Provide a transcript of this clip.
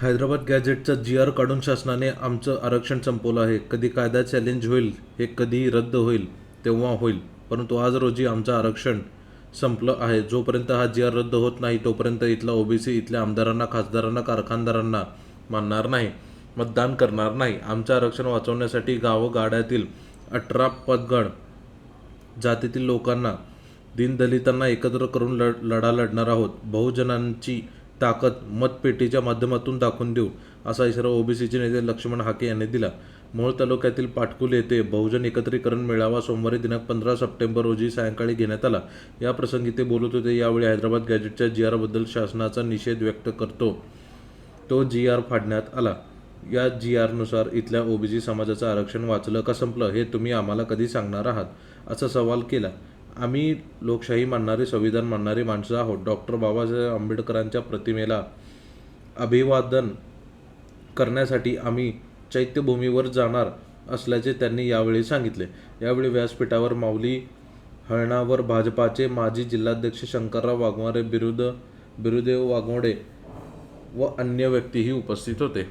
हैदराबाद गॅजेटचा जी R काढून शासनाने आमचं आरक्षण संपवलं आहे. कधी कायदा चॅलेंज होईल हे कधी रद्द होईल तेव्हा होईल. परंतु आज रोजी आमचं आरक्षण संपलं आहे. जोपर्यंत हा जी आर रद्द होत नाही तोपर्यंत इथला ओबीसी इथल्या आमदारांना खासदारांना कारखानदारांना मानणार नाही मतदान करणार नाही. आमचं आरक्षण वाचवण्यासाठी गावोगाड्यातील अठरा पदगण जातीतील लोकांना दीनदलितांना एकत्र करून लढ लढा लढणार आहोत. बहुजनांची ताकद मतपेटीच्या माध्यमातून दाखवून देऊ असा इशारा ओबीसीचे नेते लक्ष्मण हाके यांनी दिला. मोहोळ तालुक्यातील पाटकुल येथे बहुजन एकत्रीकरण मेळावा सोमवारी दिनांक पंधरा सप्टेंबर रोजी सायंकाळी घेण्यात आला. या प्रसंगी ते बोलत होते यावेळी हैदराबाद गॅजेटच्या जी आरबद्दल शासनाचा निषेध व्यक्त करतो. तो जी आर फाडण्यात आला. या जी आरनुसार इथल्या ओबीसी समाजाचं आरक्षण वाचलं का संपलं हे तुम्ही आम्हाला कधी सांगणार आहात? असा सवाल केला. आम्ही लोकशाही मानणारी संविधान मानणारी माणसं आहोत. डॉक्टर बाबासाहेब आंबेडकरांच्या प्रतिमेला अभिवादन करण्यासाठी आम्ही चैत्यभूमीवर जाणार असल्याचे त्यांनी यावेळी सांगितले. यावेळी व्यासपीठावर माऊली हळणावर भाजपाचे माजी जिल्हाध्यक्ष शंकरराव वाघमारे बिरुद बिरुदेव वाघमोडे व अन्य व्यक्तीही उपस्थित होते.